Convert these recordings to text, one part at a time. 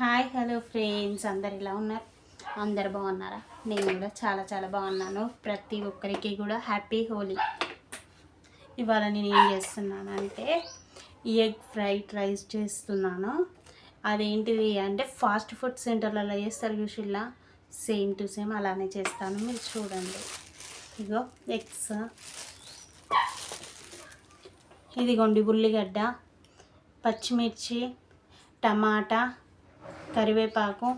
Hi hello friends. అందరు ఇలా ఉన్నారు? అందరు బాగున్నారా? నేను కూడా చాలా చాలా బాగున్నాను. ప్రతి ఒక్కరికి కూడా హ్యాపీ హోలీ. ఇవాళ నేను ఏం చేస్తున్నాను అంటే ఎగ్ ఫ్రైడ్ రైస్ చేస్తున్నాను. అదేంటిది అంటే ఫాస్ట్ ఫుడ్ సెంటర్లలో చేస్తారు చూసిల్లా? సేమ్ టు సేమ్ అలానే చేస్తాను. మీరు చూడండి. ఇగో ఎగ్స్. ఇదిగోండి ఉల్లిగడ్డ పచ్చిమిర్చి టమాటా కరివేపాకు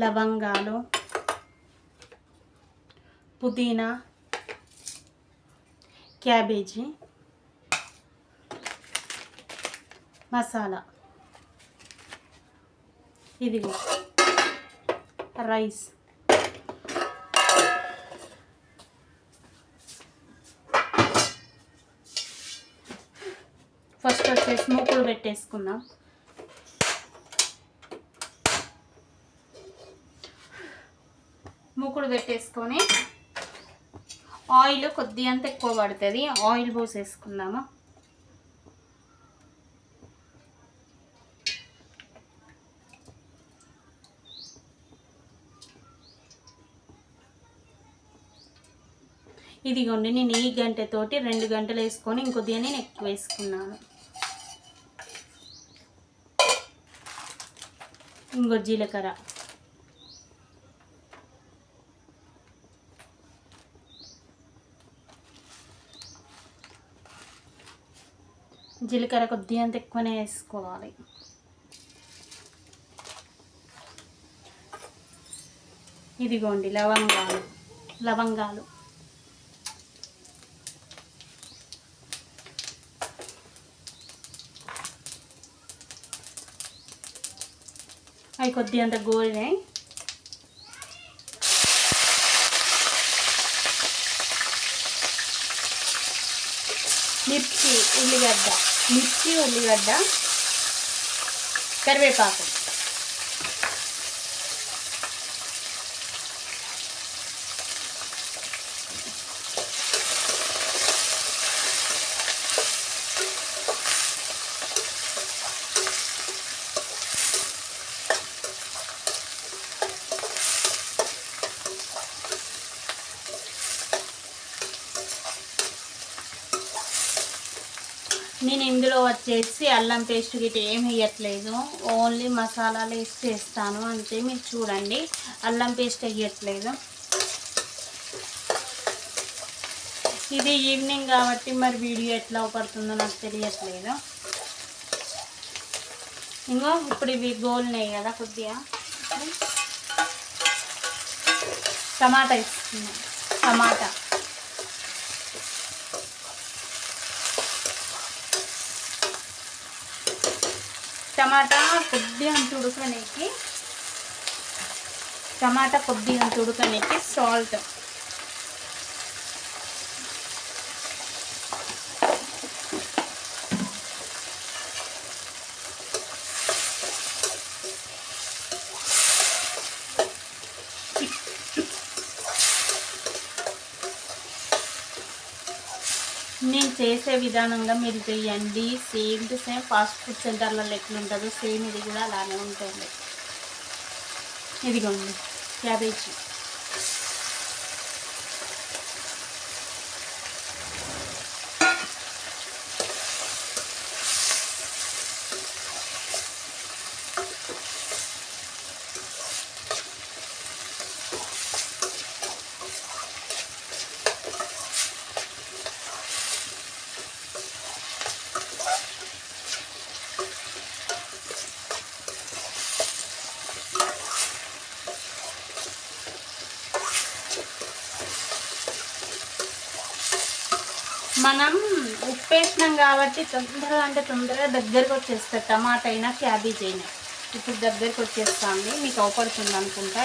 లవంగాలు పుదీనా క్యాబేజీ మసాలా. ఇదిగో రైస్ ఫస్ట్ వచ్చేసి మూకుడు పెట్టేసుకుందాం. మూకుడు పెట్టేసుకొని ఆయిల్ కొద్ది అంత ఎక్కువ పడుతుంది. ఆయిల్ పోసేసుకుందాము? ఇదిగోండి నేను ఈ గంటతోటి రెండు గంటలు వేసుకొని ఇంకొద్దిగా నేను ఎక్కువ వేసుకున్నాను. ఇంకో జీలకర్ర. జీలకర్ర కొద్దిగా అంత ఎక్కువనే వేసుకోవాలి. ఇదిగోండి లవంగాలు. లవంగాలు. అవి కొద్ది అంత గోలినాయి మిర్చి ఉల్లిగడ్డ. మిర్చి ఉల్లిగడ్డ. కరివేపాకు నేను ఇందులో వచ్చేసి అల్లం పేస్ట్ గిట్ట ఏం వేయట్లేదు. ఓన్లీ మసాలాలు వేసి చేస్తాను. అంతే మీరు చూడండి. అల్లం పేస్ట్ వేయట్లేదు. ఇది ఈవినింగ్ కాబట్టి మరి వీడియో ఎట్లా పడుతుందో నాకు తెలియట్లేదు. ఇంకో ఇప్పుడు ఇవి గోల్నాయి కదా కొద్దిగా. టమాటా ఇస్తున్నాం టమాటా. టమాటా కొద్దిగా అంత ఉడకనేకి టమాటా కొద్దిగా అంత ఉడకనేకి సాల్ట్ నేను చేసే విధానంగా మీరు చేయండి. Same to same fast food సెంటర్లలో ఎట్లుంటుందో సేమ్ ఇది కూడా అలానే ఉంటుంది. ఇదిగోండి క్యాబేజీ. మనం ఉప్పు వేసినాం కాబట్టి తొందరగా అంటే తొందరగా దగ్గరకు వచ్చేస్తుంది. టమాటా అయినా క్యాబేజ్ అయినా ఇప్పుడు దగ్గరకు వచ్చేస్తుంది. మీకు అవపడుతుంది అనుకుంటా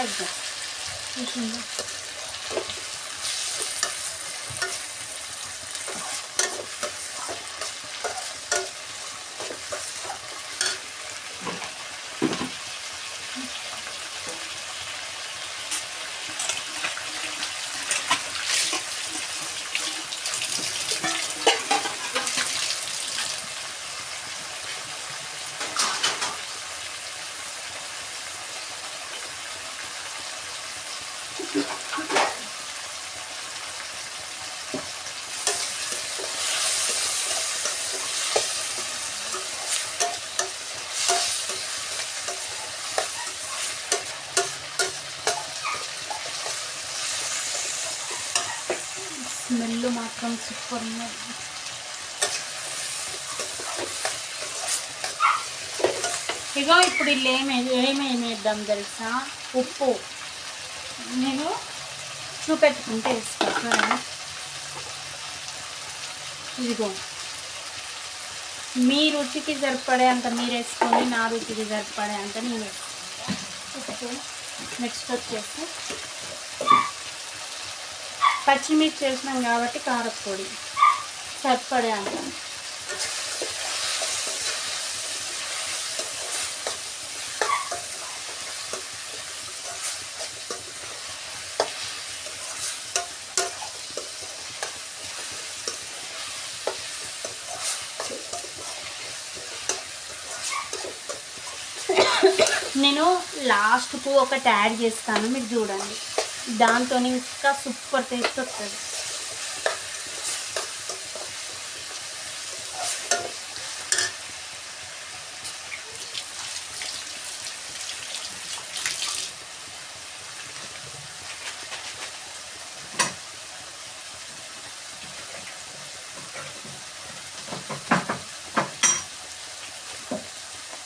സ്മെല്ല് മാത്രം സൂപ്പറിന് ఇగో ఇప్పుడు ఇల్లు ఏమి ఏమేమి వేద్దాం తెలుసా ఉప్పు చూపెట్టుకుంటే వేస్తా. ఇదిగో. మీ రుచికి సరిపడే అంత మీరు వేసుకొని నా రుచికి సరిపడే అంత నేను వేసుకుంటా. నెక్స్ట్ వచ్చేసి పచ్చిమిర్చి వేసినాం కాబట్టి కారపొడి. సరిపడే అంత. నేను లాస్ట్కు ఒకటి యాడ్ చేస్తాను మీరు చూడండి. దాంతో ఇంకా సూపర్ టేస్ట్ వస్తుంది.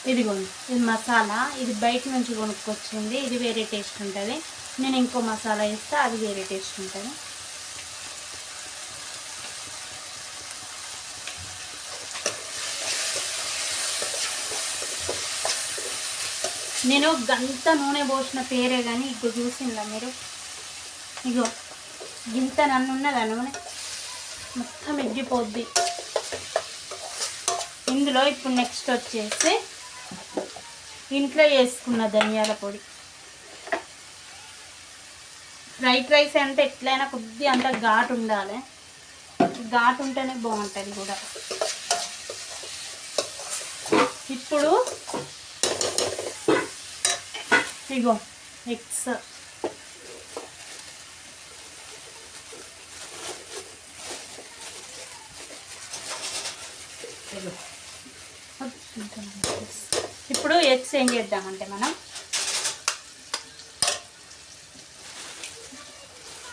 ఇదిగోండి ఇది మసాలా. ఇది బయట నుంచి కొనుక్కొచ్చింది. ఇది వేరే టేస్ట్ ఉంటుంది. నేను ఇంకో మసాలా వేస్తే అది వేరే టేస్ట్ ఉంటుంది. నేను గంత నూనె పోసిన పేరే కానీ ఇగో చూసిందా మీరు? ఇగో గింత నన్ను ఉన్నదా నూనె మొత్తం ఎగ్గిపోద్ది. ఇందులో ఇప్పుడు నెక్స్ట్ వచ్చేసి ఇంట్లో వేసుకున్న ధనియాల పొడి. ఫ్రైడ్ రైస్ అంటే ఎట్లయినా కొద్ది అంత ఘాటు ఉండాలి. ఘాటు ఉంటేనే బాగుంటుంది కూడా. ఇప్పుడు ఇగో ఎగ్స్ ఇప్పుడు ఎగ్స్ ఏం చేద్దామంటే మనం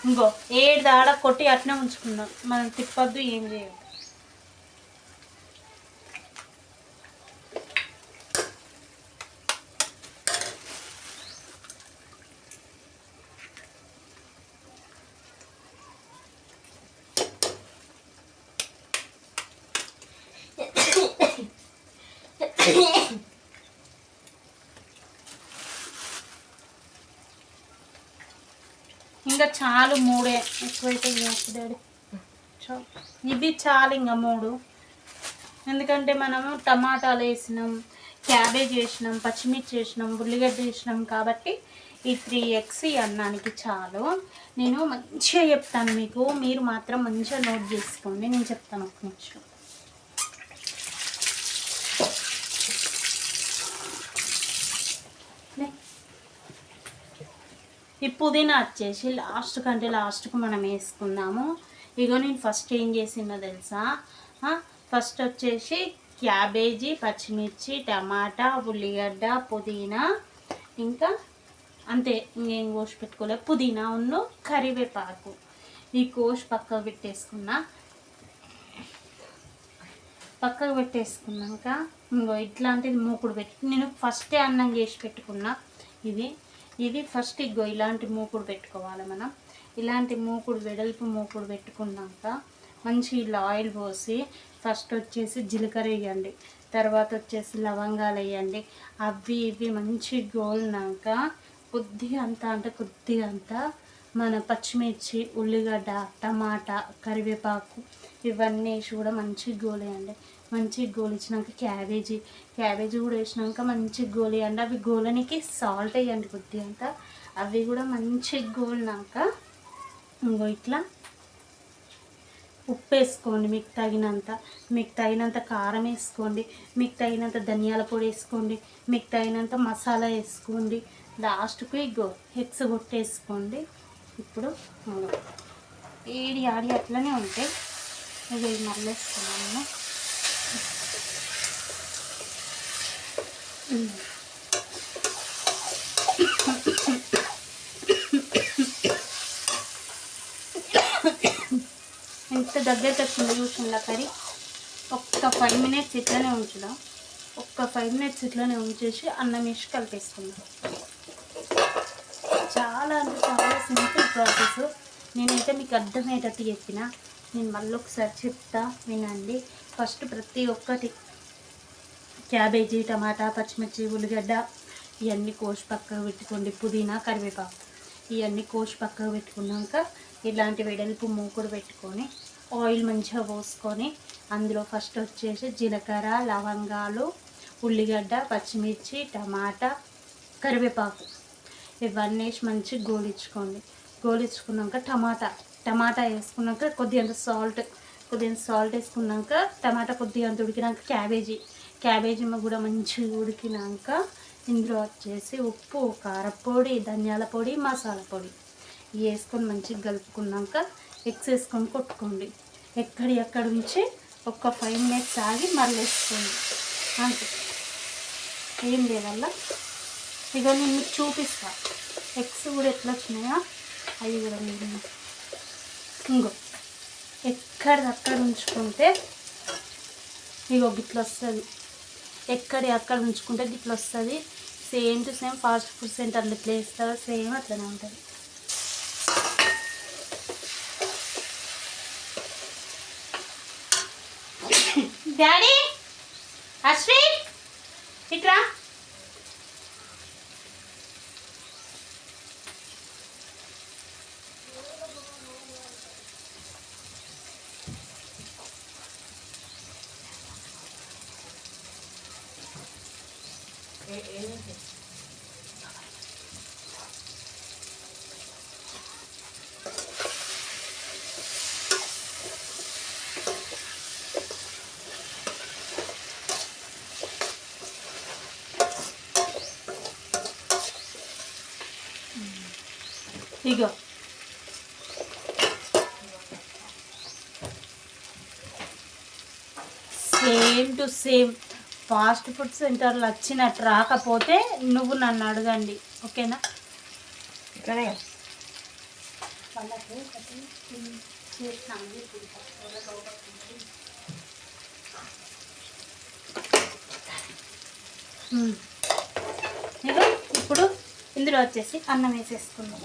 ఇంకో ఏడు దాడ కొట్టి అట్నే ఉంచుకున్నాం మనం తిప్పొద్దు ఏం చేయదు ఇంకా చాలు మూడే. ఎక్కువైతే డాడీ? ఇవి చాలు ఇంకా మూడు. ఎందుకంటే మనము టమాటాలు వేసినాం క్యాబేజ్ వేసినాం పచ్చిమిర్చి వేసినాం ఉల్లిగడ్డ వేసినాం కాబట్టి ఈ త్రీ ఎగ్స్ ఈ అన్నానికి చాలు. నేను మంచిగా చెప్తాను మీకు. మీరు మాత్రం మంచిగా నోట్ చేసుకోండి. నేను చెప్తాను ఒక నిమిషం. ఈ పుదీనా వచ్చేసి లాస్ట్ కంటే లాస్ట్కు మనం వేసుకుందాము. ఇగో నేను ఫస్ట్ ఏం చేసిందో తెలుసా? ఫస్ట్ వచ్చేసి క్యాబేజీ పచ్చిమిర్చి టమాటా ఉల్లిగడ్డ పుదీనా ఇంకా అంతే ఇంకేం కోసి పెట్టుకోలే. పుదీనా ఉన్ను కరివేపాకు. ఈ కోసి పక్కకు పెట్టేసుకున్నా. పక్కకు పెట్టేసుకున్నాక ఇంకో ఇట్లాంటిది మూకుడు పెట్టి నేను ఫస్టే అన్నం చేసి పెట్టుకున్నా. ఇది ఇది ఫస్ట్ ఇగో ఇలాంటి మూకుడు పెట్టుకోవాలి మనం. ఇలాంటి మూకుడు వెడల్పు మూకుడు పెట్టుకున్నాక మంచి ఇలా ఆయిల్ పోసి ఫస్ట్ వచ్చేసి జీలకర్ర వేయండి. తర్వాత వచ్చేసి లవంగాలు వేయండి. అవి ఇవి మంచి గోలినాక కొద్దిగా అంత అంటే కొద్దిగా అంత మన పచ్చిమిర్చి ఉల్లిగడ్డ టమాటా కరివేపాకు ఇవన్నీ వేసి కూడా మంచిగా గోలేయండి. మంచిగా గోలిచ్చినాక క్యాబేజీ క్యాబేజీ కూడా వేసినాక మంచిగా గోలేయండి అవి గోలనికి సాల్ట్ వేయండి కొద్ది అంత. అవి కూడా మంచిగా గోలినాక ఇంకో ఇట్లా ఉప్పు వేసుకోండి. మీకు తగినంత మీకు తగినంత కారం వేసుకోండి. మీకు తగినంత ధనియాల పొడి వేసుకోండి. మీకు తగినంత మసాలా వేసుకోండి. లాస్ట్కు ఇగో హెక్స్ కొట్టేసుకోండి. ఇప్పుడు ఏడి ఆడి అట్లనే ఉంటాయి ఇది మళ్ళీ నేను ఎంత దగ్గరికి వచ్చిందో చూసిందా కర్రీ? ఒక్క ఫైవ్ మినిట్స్ ఇట్లనే ఉంచుదాం. ఒక్క ఫైవ్ మినిట్స్ ఇట్లనే ఉంచేసి అన్నం వేసి కలిపేసుకుందాం. చాలా అంటే చాలా సింపుల్ ప్రాసెస్ నేనైతే మీకు అర్థమయ్యేటట్టు చెప్పిన. నేను మళ్ళీ ఒకసారి చెప్తా వినండి. ఫస్ట్ ప్రతి ఒక్కటి క్యాబేజీ టమాటా పచ్చిమిర్చి ఉల్లిగడ్డ ఇవన్నీ కోసి పక్కకు పెట్టుకోండి. పుదీనా కరివేపాకు. ఇవన్నీ కోసి పక్కకు పెట్టుకున్నాక ఇలాంటి వెడల్పు మూకుడు పెట్టుకొని ఆయిల్ మంచిగా పోసుకొని అందులో ఫస్ట్ వచ్చేసి జీలకర్ర లవంగాలు ఉల్లిగడ్డ పచ్చిమిర్చి టమాటా కరివేపాకు. ఇవన్నీ వేసి మంచిగా గోలించుకోండి. గోలించుకున్నాక టమాటా. టమాటా వేసుకున్నాక కొద్దిగా సాల్ట్. కొద్దిగా సాల్ట్ వేసుకున్నాక టమాటా కొద్దిగా ఉడికినాక క్యాబేజీ. క్యాబేజీ కూడా మంచిగా ఉడికినాక ఇందులో వచ్చేసి ఉప్పు కారపొడి ధనియాల పొడి మసాలా పొడి. ఇవి వేసుకొని మంచిగా కలుపుకున్నాక ఎగ్స్ వేసుకొని కొట్టుకోండి. ఎక్కడి ఎక్కడ ఉంచి ఒక ఫైవ్ మినిట్స్ ఆగి మళ్ళీ వేసుకోండి. అంతే. ఏం లేదల్ల. ఇక నేను మీకు చూపిస్తా. ఎగ్స్ కూడా ఎట్లా వచ్చినాయా అవి కూడా మీరు ఇంకో ఎక్కడిదక్కడ ఉంచుకుంటే ఇగో గిట్లా వస్తుంది. ఎక్కడి అక్కడ ఉంచుకుంటే గిట్ల వస్తుంది. Same to same fast food సెంటర్లో ఎట్లా వేస్తారో సేమ్ అట్లనే ఉంటుంది. డాడీ అశ్వి ఇట్లా ఇగో. Same to same fast food సెంటర్లో వచ్చినట్టు రాకపోతే నువ్వు నన్ను అడగండి. ఓకేనా? ఇప్పుడు ఇందులో వచ్చేసి అన్నం వేసేసుకుందాం.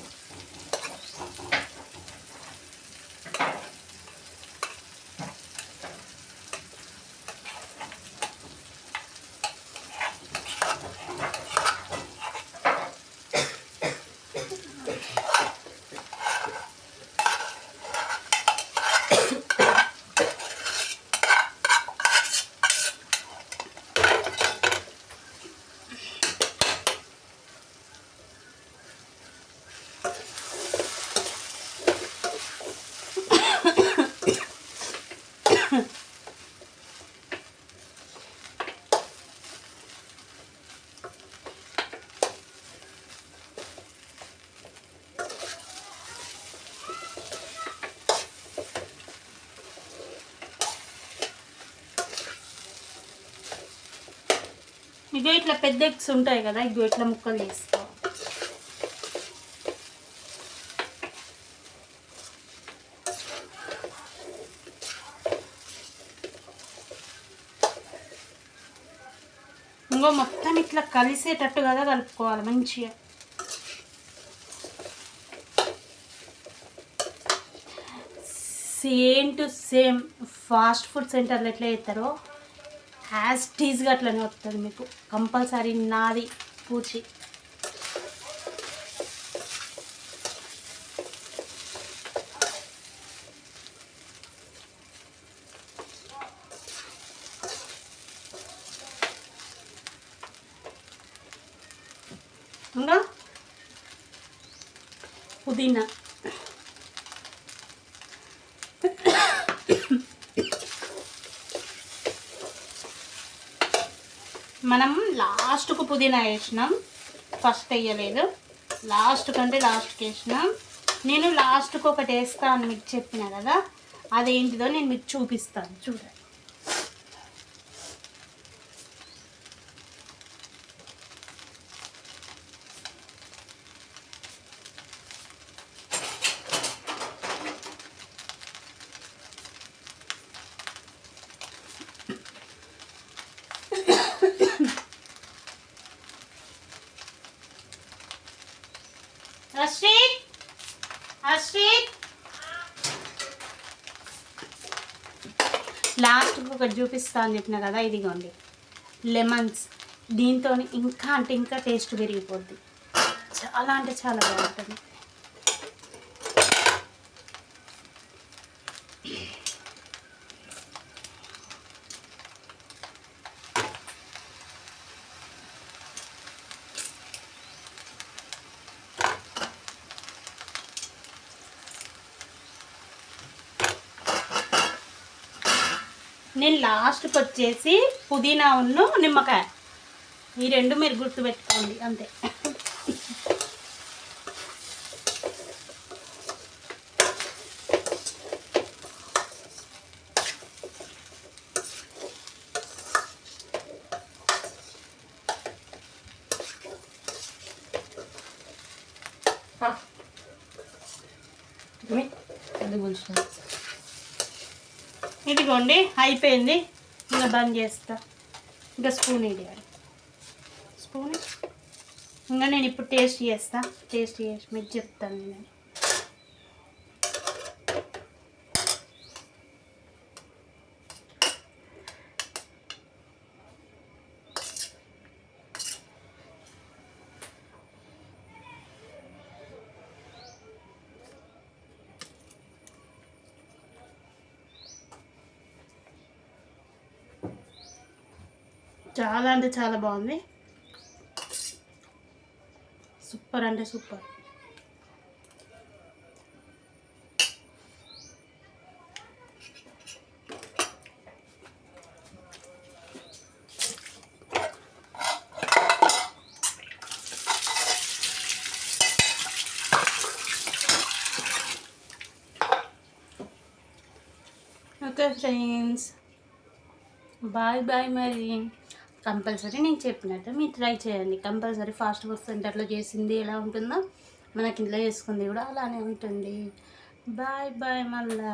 ఇగో ఇట్లా పెద్ద ఎగ్స్ ఉంటాయి కదా ఇగో ఇట్లా ముక్కలు తీసుకో ఇంకో మొత్తం ఇట్లా కలిసేటట్టు కదా కలుపుకోవాలి మంచిగా. Same to same fast food సెంటర్లో ఎట్లా చేస్తారో యాజ్ టీజ్గా అట్లనే వస్తుంది మీకు. కంపల్సరీ నాది పూచి. ఇంకా పుదీనా. మనం లాస్ట్కు పుదీనా వేసినాం. ఫస్ట్ వేయలేదు. లాస్ట్ కంటే లాస్ట్కి వేసినాం. నేను లాస్ట్కి ఒకటి వేస్తా అని మీకు చెప్పిన కదా అదేంటిదో నేను మీకు చూపిస్తాను. చూడండి. లాస్ట్కి ఒకటి చూపిస్తా అని చెప్పిన కదా ఇదిగోండి. లెమన్స్. దీంతో ఇంకా అంటే ఇంకా టేస్ట్ పెరిగిపోద్ది. చాలా అంటే చాలా బాగుంటుంది. నేను లాస్ట్కి వచ్చేసి పుదీనా ఉన్ను నిమ్మకాయ. ఈ రెండు మీరు గుర్తుపెట్టుకోండి అంతే. ఇదిగోండి అయిపోయింది. ఇంకా బంద్ చేస్తా. ఇంకా స్పూన్ ఇది స్పూన్? ఇంకా నేను ఇప్పుడు టేస్ట్ చేస్తా. టేస్ట్ చేసి మీకు చెప్తాను నేను. చాలా అంటే చాలా బాగుంది సూపర్ అంటే super okay friends bye bye మరి కంపల్సరీ నేను చెప్పినట్టు మీరు ట్రై చేయండి. కంపల్సరీ ఫాస్ట్ ఫుడ్ సెంటర్లో చేసింది ఎలా ఉంటుందో మనకి ఇంట్లో చేసుకుంది కూడా అలానే ఉంటుంది. బాయ్ బాయ్ మళ్ళా.